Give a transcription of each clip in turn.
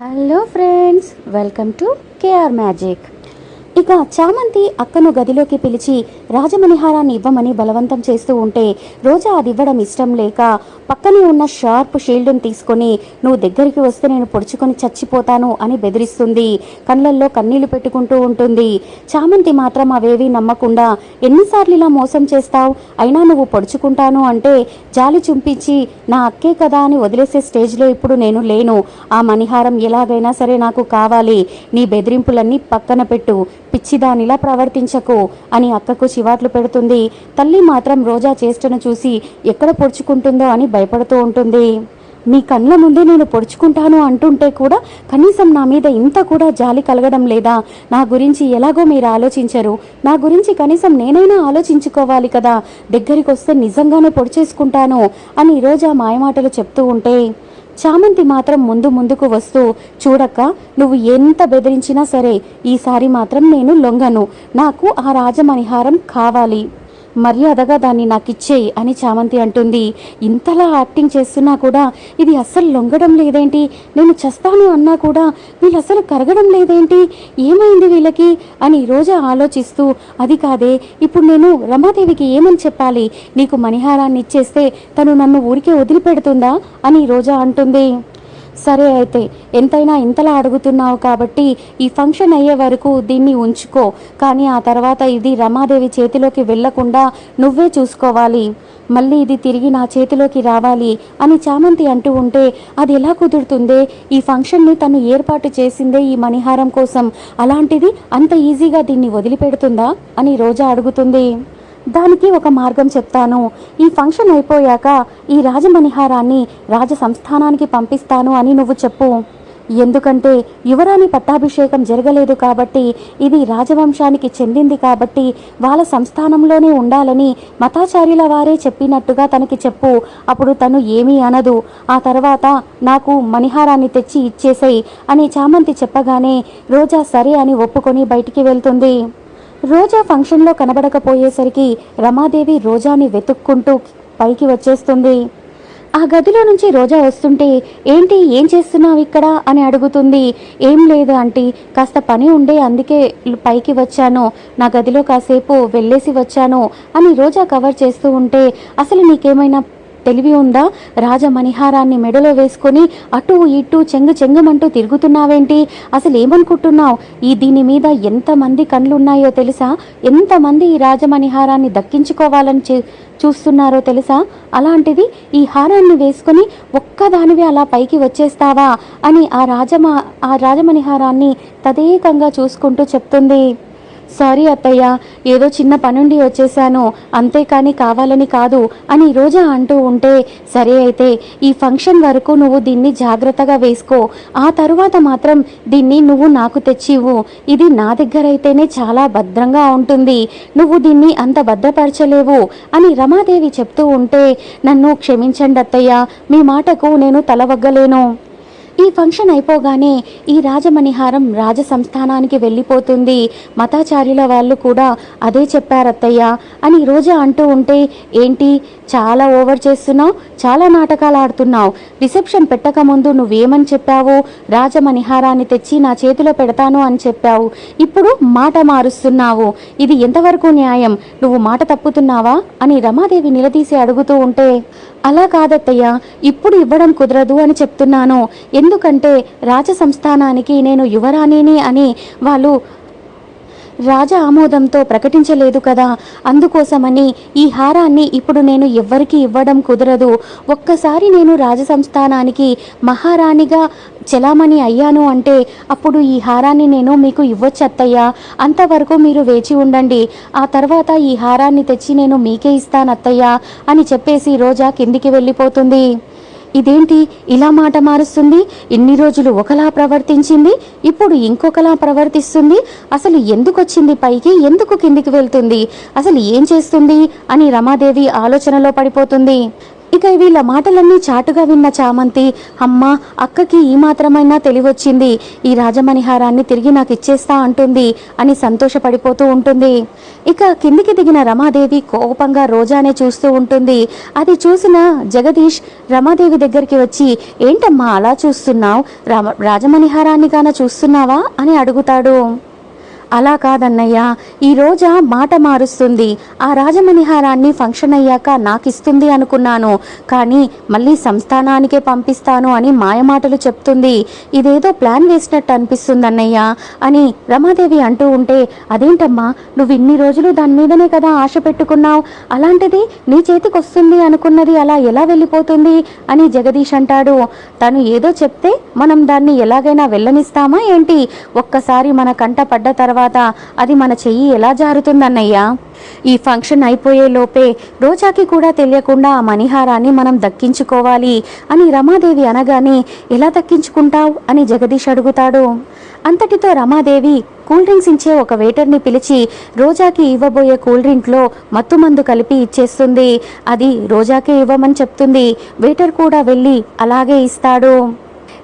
Hello friends welcome to KR magic ఇక చామంతి అక్కను గదిలోకి పిలిచి రాజమణిహారాన్ని ఇవ్వమని బలవంతం చేస్తూ ఉంటే రోజా అది ఇవ్వడం ఇష్టం లేక పక్కనే ఉన్న షార్ప్ షీల్డ్ని తీసుకొని నువ్వు దగ్గరికి వస్తే నేను పొడుచుకొని చచ్చిపోతాను అని బెదిరిస్తుంది. కళ్ళల్లో కన్నీళ్ళు పెట్టుకుంటూ ఉంటుంది. చామంతి మాత్రం అవేవి నమ్మకుండా ఎన్నిసార్లు ఇలా మోసం చేస్తావు? అయినా నువ్వు పొడుచుకుంటాను అంటే జాలి చుంపించి నా అక్కే కదా అని వదిలేసే స్టేజ్లో ఇప్పుడు నేను లేను. ఆ మణిహారం ఎలాగైనా సరే నాకు కావాలి. నీ బెదిరింపులన్నీ పక్కన పెట్టు. పిచ్చిదానిలా ప్రవర్తించకు అని అక్కకు చివాట్లు పెడుతుంది. తల్లి మాత్రం రోజా చేష్టను చూసి ఎక్కడ పొడుచుకుంటుందో అని భయపడుతూ ఉంటుంది. మీ కళ్ళ ముందే నేను పొడుచుకుంటాను అంటుంటే కూడా కనీసం నా మీద ఇంత కూడా జాలి కలగడం లేదా? నా గురించి ఎలాగో మీరు ఆలోచించరు. నా గురించి కనీసం నేనైనా ఆలోచించుకోవాలి కదా. దగ్గరికి వస్తే నిజంగానే పొడిచేసుకుంటాను అని రోజా మాయమాటలు చెప్తూ ఉంటే చామంతి మాత్రం ముందు ముందుకు వస్తూ చూడక్క నువ్వు ఎంత బెదిరించినా సరే ఈసారి మాత్రం నేను లొంగను. నాకు ఆ రాజమణిహారం కావాలి. మర్యాదగా దాన్ని నాకు ఇచ్చేయి అని చామంతి అంటుంది. ఇంతలా యాక్టింగ్ చేస్తున్నా కూడా ఇది అస్సలు లొంగడం లేదేంటి? నేను చస్తాను అన్నా కూడా వీళ్ళు అసలు కరగడం లేదేంటి? ఏమైంది వీళ్ళకి? అని రోజా ఆలోచిస్తూ అది కాదే ఇప్పుడు నేను రమాదేవికి ఏమని చెప్పాలి? నీకు మణిహారాన్ని ఇచ్చేస్తే తను నన్ను ఊరికే వదిలిపెడుతుందా? అని రోజా అంటుంది. సరే అయితే ఎంతైనా ఇంతలా అడుగుతున్నావు కాబట్టి ఈ ఫంక్షన్ అయ్యే వరకు దీన్ని ఉంచుకో. కానీ ఆ తర్వాత ఇది రమాదేవి చేతిలోకి వెళ్ళకుండా నువ్వే చూసుకోవాలి. మళ్ళీ ఇది తిరిగి నా చేతిలోకి రావాలి అని చామంతి అంటూ ఉంటే అది ఎలా కుదురుతుందే? ఈ ఫంక్షన్ని తను ఏర్పాటు చేసిందే ఈ మణిహారం కోసం. అలాంటిది అంత ఈజీగా దీన్ని వదిలిపెడుతుందా? అని రోజా అడుగుతుంది. దానికి ఒక మార్గం చెప్తాను. ఈ ఫంక్షన్ అయిపోయాక ఈ రాజమణిహారాన్ని రాజ సంస్థానానికి పంపిస్తాను అని నువ్వు చెప్పు. ఎందుకంటే యువరాణి పట్టాభిషేకం జరగలేదు కాబట్టి ఇది రాజవంశానికి చెందింది కాబట్టి వాళ్ళ సంస్థానంలోనే ఉండాలని మతాచార్యుల వారే చెప్పినట్టుగా తనకి చెప్పు. అప్పుడు తను ఏమీ అనదు. ఆ తర్వాత నాకు మణిహారాన్ని తెచ్చి ఇచ్చేసేయి అని చామంతి చెప్పగానే రోజా సరే అని ఒప్పుకొని బయటికి వెళ్తుంది. రోజా ఫంక్షన్లో కనబడకపోయేసరికి రమాదేవి రోజాని వెతుక్కుంటూ పైకి వచ్చేస్తుంది. ఆ గదిలో నుంచి రోజా వస్తుంటే ఏంటి ఏం చేస్తున్నావు ఇక్కడ? అని అడుగుతుంది. ఏం లేదు ఆంటీ కాస్త పని ఉండే అందుకే పైకి వచ్చాను. నా గదిలో కాసేపు వెళ్ళేసి వచ్చాను అని రోజా కవర్ చేస్తూ ఉంటే అసలు నీకేమైనా తెలివి ఉందా? రాజమణిహారాన్ని మెడలో వేసుకొని అటు ఇటు చెంగు చెంగుమంటూ తిరుగుతున్నావేంటి? అసలు ఏమనుకుంటున్నావు? ఈ దీని మీద ఎంతమంది కళ్ళున్నాయో తెలుసా? ఎంతమంది ఈ రాజమణిహారాన్ని దక్కించుకోవాలని చూస్తున్నారో తెలుసా? అలాంటిది ఈ హారాన్ని వేసుకొని ఒక్కదానివే అలా పైకి వచ్చేస్తావా? అని ఆ రాజమ ఆ రాజమణిహారాన్ని తదేకంగా చూసుకుంటూ చెప్తుంది. సారీ అత్తయ్య ఏదో చిన్న పనుండి వచ్చేసాను అంతేకాని కావాలని కాదు అని రోజా అంటూ ఉంటే సరే అయితే ఈ ఫంక్షన్ వరకు నువ్వు దీన్ని జాగ్రత్తగా వేసుకో. ఆ తరువాత మాత్రం దీన్ని నువ్వు నాకు తెచ్చివ్వు. ఇది నా దగ్గర అయితేనే చాలా భద్రంగా ఉంటుంది. నువ్వు దీన్ని అంత భద్రపరచలేవు అని రమాదేవి చెప్తూ ఉంటే నన్ను క్షమించండి అత్తయ్య మీ మాటకు నేను తలవగ్గలేను. ఈ ఫంక్షన్ అయిపోగానే ఈ రాజమణిహారం రాజ సంస్థానానికి వెళ్ళిపోతుంది. మతాచార్యుల వాళ్ళు కూడా అదే చెప్పారత్తయ్య అని రోజా అంటూ ఉంటే ఏంటి? చాలా ఓవర్ చేస్తున్నావు చాలా నాటకాలు ఆడుతున్నావు. రిసెప్షన్ పెట్టక ముందు నువ్వేమని చెప్పావు? రాజమణిహారాన్ని తెచ్చి నా చేతిలో పెడతాను అని చెప్పావు. ఇప్పుడు మాట మారుస్తున్నావు. ఇది ఎంతవరకు న్యాయం? నువ్వు మాట తప్పుతున్నావా? అని రమాదేవి నిలదీసి అడుగుతూ ఉంటే అలా కాదత్తయ్య ఇప్పుడు ఇవ్వడం కుదరదు అని చెప్తున్నాను. ఎందుకంటే రాజ సంస్థానానికి నేను యువరాణిని అని వాళ్ళు రాజ ఆమోదంతో ప్రకటించలేదు కదా. అందుకోసమని ఈ హారాన్ని ఇప్పుడు నేను ఎవ్వరికి ఇవ్వడం కుదరదు. ఒక్కసారి నేను రాజ సంస్థానానికి మహారాణిగా చలామణి అయ్యాను అంటే అప్పుడు ఈ హారాన్ని నేను మీకు ఇవ్వొచ్చు అత్తయ్యా అంతవరకు మీరు వేచి ఉండండి. ఆ తర్వాత ఈ హారాన్ని తెచ్చి నేను మీకే ఇస్తాను అత్తయ్యా అని చెప్పేసి రోజా కిందికి వెళ్ళిపోతుంది. ఇదేంటి? ఇలా మాట మారుస్తుంది? ఇన్ని రోజులు ఒకలా ప్రవర్తించింది? ఇప్పుడు ఇంకొకలా ప్రవర్తిస్తుంది? అసలు ఎందుకు వచ్చింది పైకి? ఎందుకు కిందికి వెళ్తుంది? అసలు ఏం చేస్తుంది? అని రమాదేవి ఆలోచనలో పడిపోతుంది. ఇక వీళ్ళ మాటలన్నీ చాటుగా విన్న చామంతి అమ్మ అక్కకి ఈ మాత్రమైనా తెలివొచ్చింది. ఈ రాజమణిహారాన్ని తిరిగి నాకు ఇచ్చేస్తా అంటుంది అని సంతోషపడిపోతూ ఉంటుంది. ఇక కిందికి దిగిన రమాదేవి కోపంగా రోజానే చూస్తూ ఉంటుంది. అది చూసిన జగదీష్ రమాదేవి దగ్గరికి వచ్చి ఏంటమ్మా అలా చూస్తున్నావు? రామ రాజమణిహారాన్ని గాన చూస్తున్నావా? అని అడుగుతాడు. అలా కాదన్నయ్యా ఈ రోజా మాట మారుస్తుంది. ఆ రాజమణిహారాన్ని ఫంక్షన్ అయ్యాక నాకిస్తుంది అనుకున్నాను. కానీ మళ్ళీ సంస్థానానికే పంపిస్తాను అని మాయమాటలు చెప్తుంది. ఇదేదో ప్లాన్ వేసినట్టు అనిపిస్తుంది అన్నయ్య అని రమాదేవి అంటూ ఉంటే అదేంటమ్మా నువ్వు ఇన్ని రోజులు దాని మీదనే కదా ఆశ పెట్టుకున్నావు? అలాంటిది నీ చేతికి వస్తుంది అనుకున్నది అలా ఎలా వెళ్ళిపోతుంది? అని జగదీష్ అంటాడు. తను ఏదో చెప్తే మనం దాన్ని ఎలాగైనా వెళ్ళనిస్తామా ఏంటి? ఒక్కసారి మన కంట పడ్డ తర్వాత తర్వాత అది మన చెయ్యి ఎలా జారుతుందన్నయ్యా? ఈ ఫంక్షన్ అయిపోయే లోపే రోజాకి కూడా తెలియకుండా ఆ మణిహారాన్ని మనం దక్కించుకోవాలి అని రమాదేవి అనగానే ఎలా దక్కించుకుంటావు? అని జగదీష్ అడుగుతాడు. అంతటితో రమాదేవి కూల్ డ్రింక్స్ ఇచ్చే ఒక వెయిటర్ని పిలిచి రోజాకి ఇవ్వబోయే కూల్ డ్రింక్లో మత్తుమందు కలిపి ఇచ్చేస్తుంది. అది రోజాకే ఇవ్వమని చెప్తుంది. వెయిటర్ కూడా వెళ్ళి అలాగే ఇస్తాడు.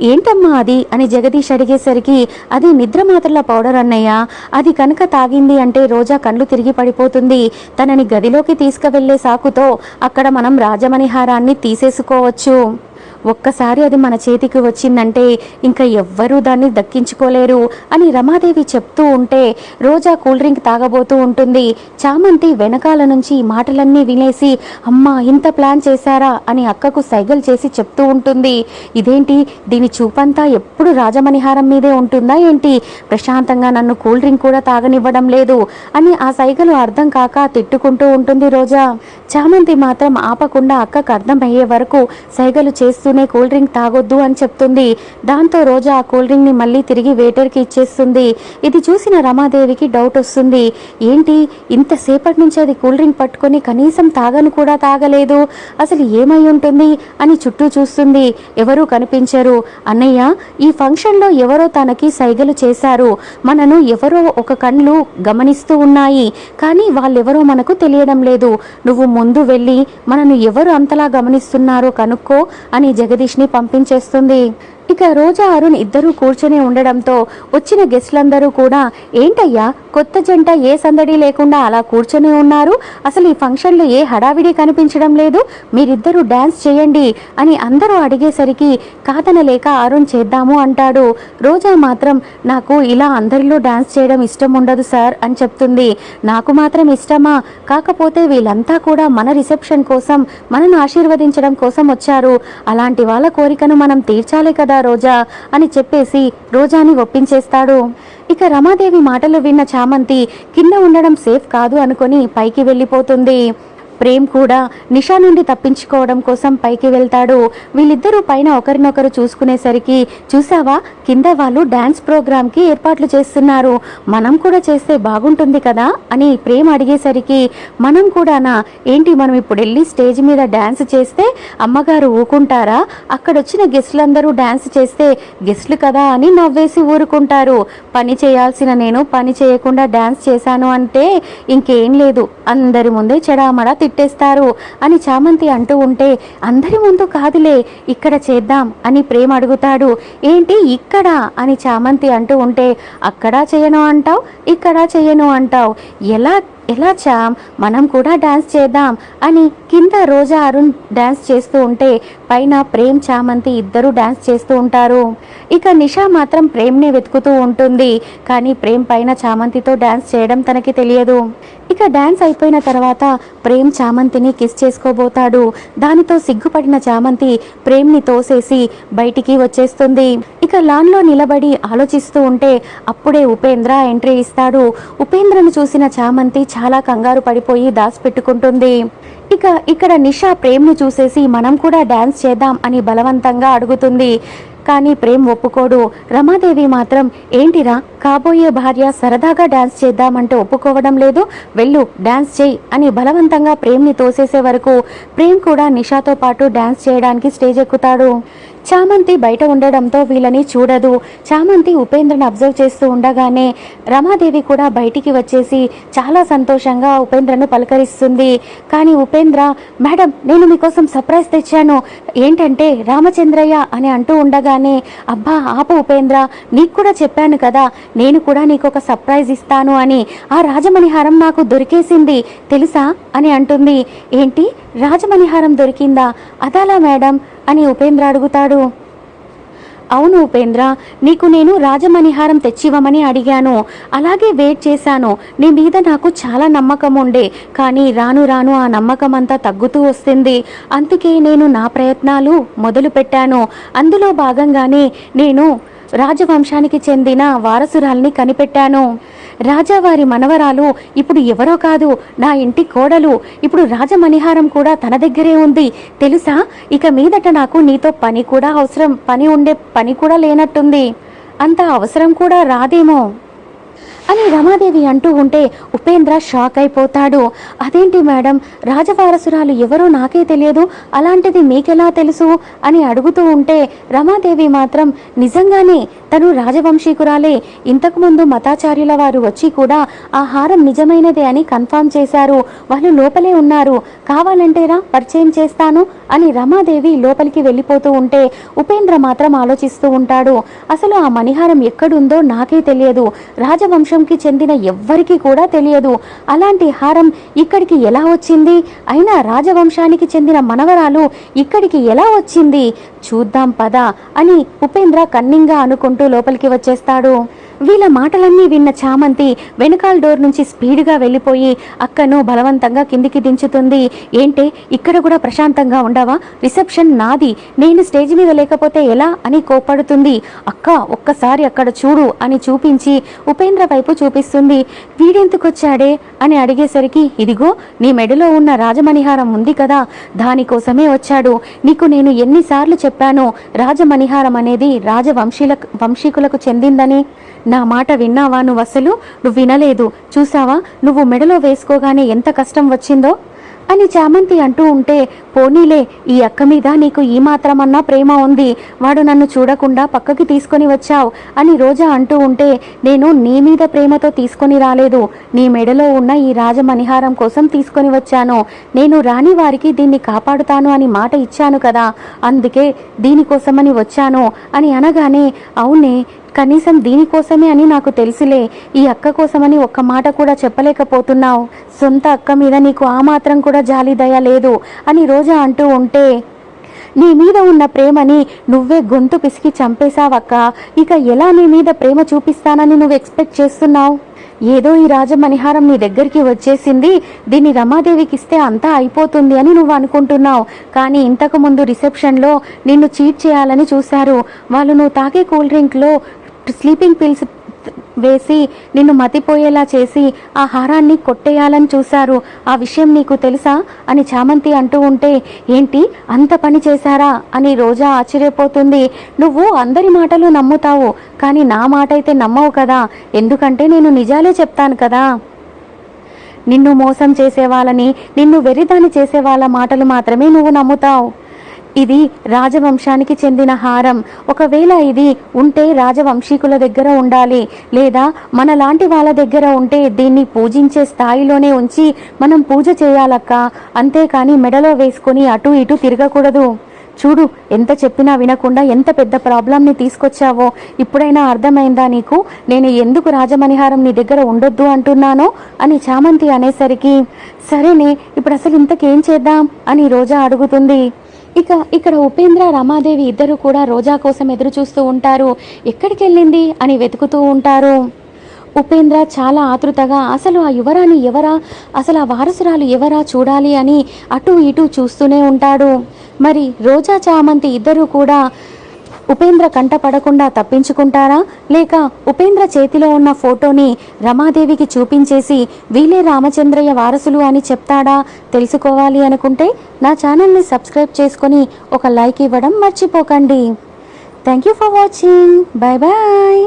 ఏంటమ్మా అది? అని జగదీష్ అడిగేసరికి అది నిద్రమాత్రల పౌడర్ అన్నయ్య. అది కనుక తాగింది అంటే రోజా కళ్ళు తిరిగి పడిపోతుంది. తనని గదిలోకి తీసుకువెళ్ళే సాకుతో అక్కడ మనం రాజమణిహారాన్ని తీసేసుకోవచ్చు. ఒక్కసారి అది మన చేతికి వచ్చిందంటే ఇంకా ఎవ్వరూ దాన్ని దక్కించుకోలేరు అని రమాదేవి చెప్తూ ఉంటే రోజా కూల్ డ్రింక్ తాగబోతూ ఉంటుంది. చామంతి వెనకాల నుంచి ఈ మాటలన్నీ వినేసి అమ్మా ఇంత ప్లాన్ చేశారా? అని అక్కకు సైగలు చేసి చెప్తూ ఉంటుంది. ఇదేంటి? దీని చూపంతా ఎప్పుడు రాజమణిహారం మీదే ఉంటుందా ఏంటి? ప్రశాంతంగా నన్ను కూల్ డ్రింక్ కూడా తాగనివ్వడం లేదు అని ఆ సైగలు అర్థం కాక తిట్టుకుంటూ ఉంటుంది రోజా. చామంతి మాత్రం ఆపకుండా అక్కకు అర్థమయ్యే వరకు సైగలు చేస్తూ చేస్తూనే కూల్ డ్రింక్ తాగొద్దు అని చెప్తుంది. దాంతో రోజా ఆ కూల్ డ్రింక్ని మళ్ళీ తిరిగి వెయిటర్కి ఇచ్చేస్తుంది. ఇది చూసిన రమాదేవికి డౌట్ వస్తుంది. ఏంటి? ఇంతసేపటి నుంచి అది కూల్ డ్రింక్ పట్టుకొని కనీసం తాగను కూడా తాగలేదు. అసలు ఏమై ఉంటుంది? అని చుట్టూ చూస్తుంది. ఎవరూ కనిపించరు. అన్నయ్య ఈ ఫంక్షన్లో ఎవరో తనకి సైగలు చేశారు. మనను ఎవరో ఒక కళ్ళు గమనిస్తూ ఉన్నాయి. కానీ వాళ్ళెవరో మనకు తెలియడం లేదు. నువ్వు ముందు వెళ్ళి మనను ఎవరు అంతలా గమనిస్తున్నారో కనుక్కో అని జగదీష్ని పంపించేస్తుంది. ఇక రోజా అరుణ్ ఇద్దరూ కూర్చొని ఉండడంతో వచ్చిన గెస్ట్లందరూ కూడా ఏంటయ్యా కొత్త జంట ఏ సందడి లేకుండా అలా కూర్చొని ఉన్నారు? అసలు ఈ ఫంక్షన్లో ఏ హడావిడి కనిపించడం లేదు? మీరిద్దరూ డ్యాన్స్ చేయండి అని అందరూ అడిగేసరికి కాదనలేక అరుణ్ చేద్దాము అంటాడు. రోజా మాత్రం నాకు ఇలా అందరిలో డ్యాన్స్ చేయడం ఇష్టం ఉండదు సార్ అని చెప్తుంది. నాకు మాత్రం ఇష్టమా? కాకపోతే వీళ్ళంతా కూడా మన రిసెప్షన్ కోసం మనను ఆశీర్వదించడం కోసం వచ్చారు. అలాంటి వాళ్ళ కోరికను మనం తీర్చాలి కదా రోజా అని చెప్పేసి రోజాని ఒప్పించేస్తాడు. ఇక రమాదేవి మాటలు విన్న చామంతి కింద ఉండడం సేఫ్ కాదు అనుకుని పైకి వెళ్ళిపోతుంది. ప్రేమ్ కూడా నిషా నుండి తప్పించుకోవడం కోసం పైకి వెళ్తాడు. వీళ్ళిద్దరూ పైన ఒకరినొకరు చూసుకునేసరికి చూసావా కింద వాళ్ళు డ్యాన్స్ ప్రోగ్రామ్కి ఏర్పాట్లు చేస్తున్నారు. మనం కూడా చేస్తే బాగుంటుంది కదా? అని ప్రేమ్ అడిగేసరికి మనం కూడానా? ఏంటి మనం ఇప్పుడు వెళ్ళి స్టేజ్ మీద డ్యాన్స్ చేస్తే అమ్మగారు ఊకుంటారా అక్కడ వచ్చిన గెస్టులందరూ డ్యాన్స్ చేస్తే గెస్టులు కదా అని నవ్వేసి ఊరుకుంటారు. పని చేయాల్సిన నేను పని చేయకుండా డ్యాన్స్ చేశాను అంటే ఇంకేం లేదు. అందరి ముందే చెడామడా తిట్టేస్తారు అని చామంతి అంటూ ఉంటే అందరి ముందు కాదులే ఇక్కడ చేద్దాం అని ప్రేమ అడుగుతాడు. ఏంటి ఇక్కడ అని చామంతి అంటూ ఉంటే అక్కడ చేయను అంటావు ఇక్కడ చేయను అంటావు ఎలా ఎలా చామ్? మనం కూడా డాన్స్ చేద్దాం అని కింద రోజా అరుణ్ డాన్స్ చేస్తూ ఉంటే పైన ప్రేమ్ చామంతి ఇద్దరు డాన్స్ చేస్తూ ఉంటారు. ఇక నిషా మాత్రం ప్రేమ్నే వెతుకుతూ ఉంటుంది. కానీ ప్రేమ్ పైన చామంతితో డాన్స్ చేయడం తనకి తెలియదు. ఇక డాన్స్ అయిపోయిన తర్వాత ప్రేమ్ చామంతిని కిస్ చేసుకోబోతాడు. దానితో సిగ్గుపడిన చామంతి ప్రేమ్ని తోసేసి బయటికి వచ్చేస్తుంది. ఇక లాన్లో నిలబడి ఆలోచిస్తూ ఉంటే అప్పుడే ఉపేంద్ర ఎంట్రీ ఇస్తాడు. ఉపేంద్రను చూసిన చామంతి చాలా కంగారు పడిపోయి దాచిపెట్టుకుంటుంది. ఇక ఇక్కడ నిషా ప్రేమ్ను చూసేసి మనం కూడా డాన్స్ చేద్దాం అని బలవంతంగా అడుగుతుంది. కానీ ప్రేమ్ ఒప్పుకోడు. రమాదేవి మాత్రం ఏంటిరా కాబోయే భార్య సరదాగా డాన్స్ చేద్దామంటే ఒప్పుకోవడం లేదు వెళ్ళు డాన్స్ చేయి అని బలవంతంగా ప్రేమ్ని తోసేసే వరకు ప్రేమ్ కూడా నిషాతో పాటు డాన్స్ చేయడానికి స్టేజ్ ఎక్కుతాడు. చామంతి బయట ఉండడంతో వీళ్ళని చూడదు. చామంతి ఉపేంద్రని అబ్జర్వ్ చేస్తూ ఉండగానే రమాదేవి కూడా బయటికి వచ్చేసి చాలా సంతోషంగా ఉపేంద్రను పలకరిస్తుంది. కానీ ఉపేంద్ర మేడం నేను మీకోసం సర్ప్రైజ్ తెచ్చాను. ఏంటంటే రామచంద్రయ్య అని అంటూ ఉండగానే అబ్బా ఆప ఉపేంద్ర నీకు కూడా చెప్పాను కదా నేను కూడా నీకు ఒక సర్ప్రైజ్ ఇస్తాను అని ఆ రాజమణిహారం నాకు దొరికేసింది తెలుసా? అని అంటుంది. ఏంటి? రాజమణిహారం దొరికిందా? అదాలా మేడం. అని ఉపేంద్ర అడుగుతాడు. అవును ఉపేంద్ర నీకు నేను రాజమణిహారం తెచ్చివ్వమని అడిగాను. అలాగే వెయిట్ చేశాను. నీ మీద నాకు చాలా నమ్మకం ఉండే. కానీ రాను రాను ఆ నమ్మకం అంతా తగ్గుతూ వస్తుంది. అందుకే నేను నా ప్రయత్నాలు మొదలు పెట్టాను. అందులో భాగంగానే నేను రాజవంశానికి చెందిన వారసురాల్ని కనిపెట్టాను. రాజావారి మనవరాలు ఇప్పుడు ఎవరో కాదు నా ఇంటి కోడలు. ఇప్పుడు రాజమణిహారం కూడా తన దగ్గరే ఉంది. తెలుసా? ఇక మీదట నాకు నీతో పని కూడా అవసరం పని ఉండే పని కూడా లేనట్టుంది. అంత అవసరం కూడా రాదేమో. అని రమాదేవి అంటూ ఉంటే ఉపేంద్ర షాక్ అయిపోతాడు. అదేంటి మేడం? రాజవారసురాలు ఎవరో నాకే తెలియదు. అలాంటిది మీకెలా తెలుసు? అని అడుగుతూ ఉంటే రమాదేవి మాత్రం నిజంగానే తను రాజవంశీకురాలే. ఇంతకుముందు మతాచార్యుల వారు వచ్చి కూడా ఆ హారం నిజమైనదే అని కన్ఫామ్ చేశారు. వాళ్ళు లోపలే ఉన్నారు. కావాలంటేరా పరిచయం చేస్తాను అని రమాదేవి లోపలికి వెళ్ళిపోతూ ఉంటే ఉపేంద్ర మాత్రం ఆలోచిస్తూ ఉంటాడు. అసలు ఆ మణిహారం ఎక్కడుందో నాకే తెలియదు. వంశంకి చెందిన ఎవ్వరికీ కూడా తెలియదు. అలాంటి హారం ఇక్కడికి ఎలా వచ్చింది? అయినా రాజవంశానికి చెందిన మనవరాలు ఇక్కడికి ఎలా వచ్చింది? చూద్దాం పద అని ఉపేంద్ర కన్నింగా అనుకుంటూ లోపలికి వచ్చేస్తాడు. వీళ్ళ మాటలన్నీ విన్న చామంతి వెనకాల డోర్ నుంచి స్పీడ్గా వెళ్ళిపోయి అక్కను బలవంతంగా కిందికి దించుతుంది. ఏంటే ఇక్కడ కూడా ప్రశాంతంగా ఉండవా? రిసెప్షన్ నాది. నేను స్టేజ్ మీద లేకపోతే ఎలా? అని కోపడుతుంది అక్క ఒక్కసారి అక్కడ చూడు అని చూపించి ఉపేంద్ర వైపు చూపిస్తుంది. వీడెందుకు వచ్చాడే అని అడిగేసరికి ఇదిగో నీ మెడలో ఉన్న రాజమణిహారం ఉంది కదా దానికోసమే వచ్చాడు. నీకు నేను ఎన్నిసార్లు చెప్పాను రాజమణిహారం అనేది రాజవంశీల వంశీకులకు చెందిందని. నా మాట విన్నావా నువ్వు అసలు? నువ్వు వినలేదు. చూసావా నువ్వు మెడలో వేసుకోగానే ఎంత కష్టం వచ్చిందో? అని చామంతి అంటూ ఉంటే పోనీలే ఈ అక్క మీద నీకు ఈ మాత్రమన్నా ప్రేమ ఉంది. వాడు నన్ను చూడకుండా పక్కకి తీసుకొని వచ్చావు అని రోజా అంటూ ఉంటే నేను నీ మీద ప్రేమతో తీసుకొని రాలేదు. నీ మెడలో ఉన్న ఈ రాజమణిహారం కోసం తీసుకొని వచ్చాను. నేను రాని వారికి దీన్ని కాపాడుతాను అని మాట ఇచ్చాను కదా. అందుకే దీనికోసమని వచ్చాను అని అనగానే అవునే కనీసం దీనికోసమే అని నాకు తెలుసులే. ఈ అక్క కోసమని ఒక్క మాట కూడా చెప్పలేకపోతున్నావు. సొంత అక్క మీద నీకు ఆ మాత్రం కూడా జాలి దయ లేదు అని రోజా అంటూ ఉంటే నీ మీద ఉన్న ప్రేమని నువ్వే గొంతు పిసికి చంపేశావక్క. ఇక ఎలా నీ మీద ప్రేమ చూపిస్తానని నువ్వు ఎక్స్పెక్ట్ చేస్తున్నావు? ఏదో ఈ రాజమణిహారం నీ దగ్గరికి వచ్చేసింది. దీన్ని రమాదేవికి ఇస్తే అంతా అయిపోతుంది అని నువ్వు అనుకుంటున్నావు. కానీ ఇంతకు ముందు రిసెప్షన్లో నిన్ను చీట్ చేయాలని చూశారు. వాళ్ళు నువ్వు తాగే కూల్ డ్రింక్లో స్లీపింగ్ పిల్స్ వేసి నిన్ను మతిపోయేలా చేసి ఆ హారాన్ని కొట్టేయాలని చూశారు. ఆ విషయం నీకు తెలుసా? అని చామంతి అంటూ ఉంటే ఏంటి? అంత పని చేశారా? అని రోజా ఆశ్చర్యపోతుంది. నువ్వు అందరి మాటలు నమ్ముతావు కానీ నా మాట అయితే నమ్మవు కదా. ఎందుకంటే నేను నిజాలే చెప్తాను కదా. నిన్ను మోసం చేసే వాళ్ళని నిన్ను వెర్రిదాని చేసే వాళ్ళ మాటలు మాత్రమే నువ్వు నమ్ముతావు. ఇది రాజవంశానికి చెందిన హారం. ఒకవేళ ఇది ఉంటే రాజవంశీకుల దగ్గర ఉండాలి. లేదా మనలాంటి వాళ్ళ దగ్గర ఉంటే దీన్ని పూజించే స్థాయిలోనే ఉంచి మనం పూజ చేయాలక్క. అంతేకాని మెడలో వేసుకొని అటు ఇటు తిరగకూడదు. చూడు ఎంత చెప్పినా వినకుండా ఎంత పెద్ద ప్రాబ్లంని తీసుకొచ్చావో. ఇప్పుడైనా అర్థమైందా నీకు? నేను ఎందుకు రాజమణిహారం నీ దగ్గర ఉండొద్దు అంటున్నానో? అని చామంతి అనేసరికి సరేనే ఇప్పుడు అసలు ఇంతకేం చేద్దాం? అని రోజా అడుగుతుంది. ఇక ఇక్కడ ఉపేంద్ర రమాదేవి ఇద్దరు కూడా రోజా కోసం ఎదురు చూస్తూ ఉంటారు. ఎక్కడికి వెళ్ళింది అని వెతుకుతూ ఉంటారు. ఉపేంద్ర చాలా ఆతృతగా అసలు ఆ యువరాణి ఎవరా? అసలు ఆ వారసురాలు ఎవరా చూడాలి అని అటు ఇటు చూస్తూనే ఉంటాడు. మరి రోజా చామంతి ఇద్దరు కూడా ఉపేంద్ర కంట పడకుండా తప్పించుకుంటారా? లేక ఉపేంద్ర చేతిలో ఉన్న ఫోటోని రమాదేవికి చూపించేసి వీలే రామచంద్రయ్య వారసులు అని చెప్తాడా? తెలుసుకోవాలి అనుకుంటే నా ఛానల్ని సబ్స్క్రైబ్ చేసుకొని ఒక లైక్ ఇవ్వడం మర్చిపోకండి. Thank you for watching. Bye bye